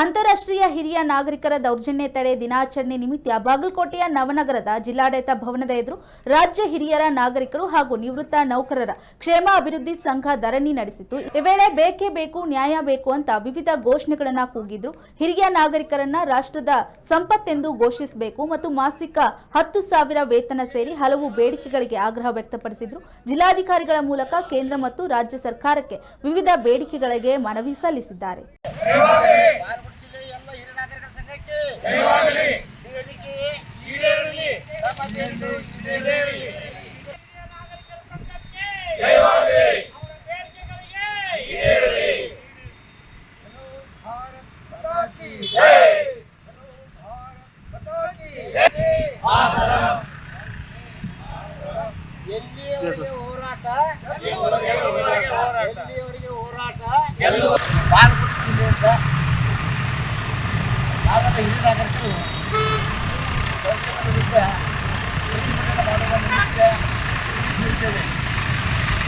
ಅಂತಾರಾಷ್ಟ್ರೀಯ ಹಿರಿಯ ನಾಗರಿಕರ ದೌರ್ಜನ್ಯ ತಡೆ ದಿನಾಚರಣೆ ನಿಮಿತ್ತ ಬಾಗಲಕೋಟೆಯ ನವನಗರದ ಜಿಲ್ಲಾಡಳಿತ ಭವನದ ಎದುರು ರಾಜ್ಯ ಹಿರಿಯರ ನಾಗರಿಕರು ಹಾಗೂ ನಿವೃತ್ತ ನೌಕರರ ಕ್ಷೇಮ ಅಭಿವೃದ್ಧಿ ಸಂಘ ಧರಣಿ ನಡೆಸಿತು ಈ ವೇಳೆ ಬೇಕೇ ಬೇಕು, ನ್ಯಾಯ ಬೇಕು ಅಂತ ವಿವಿಧ ಘೋಷಣೆಗಳನ್ನು ಕೂಗಿದ್ರು. ಹಿರಿಯ ನಾಗರಿಕರನ್ನ ರಾಷ್ಟ್ರದ ಸಂಪತ್ತೆಂದು ಘೋಷಿಸಬೇಕು ಮತ್ತು ಮಾಸಿಕ ಹತ್ತು ಸಾವಿರ ವೇತನ ಸೇರಿ ಹಲವು ಬೇಡಿಕೆಗಳಿಗೆ ಆಗ್ರಹ ವ್ಯಕ್ತಪಡಿಸಿದ್ರು. ಜಿಲ್ಲಾಧಿಕಾರಿಗಳ ಮೂಲಕ ಕೇಂದ್ರ ಮತ್ತು ರಾಜ್ಯ ಸರ್ಕಾರಕ್ಕೆ ವಿವಿಧ ಬೇಡಿಕೆಗಳಿಗೆ ಮನವಿ ಸಲ್ಲಿಸಿದ್ದಾರೆ. ಎಲ್ಲಿಯವರೆಗೆ ಹೋರಾಟ? ಎಲ್ಲಿಯವರಿಗೆ ಹೋರಾಟ? ಜಿಲ್ಲೆಯಿಂದ ನಾವೆಲ್ಲ ಹಿರಿಯ ನಾಗರಿಕರು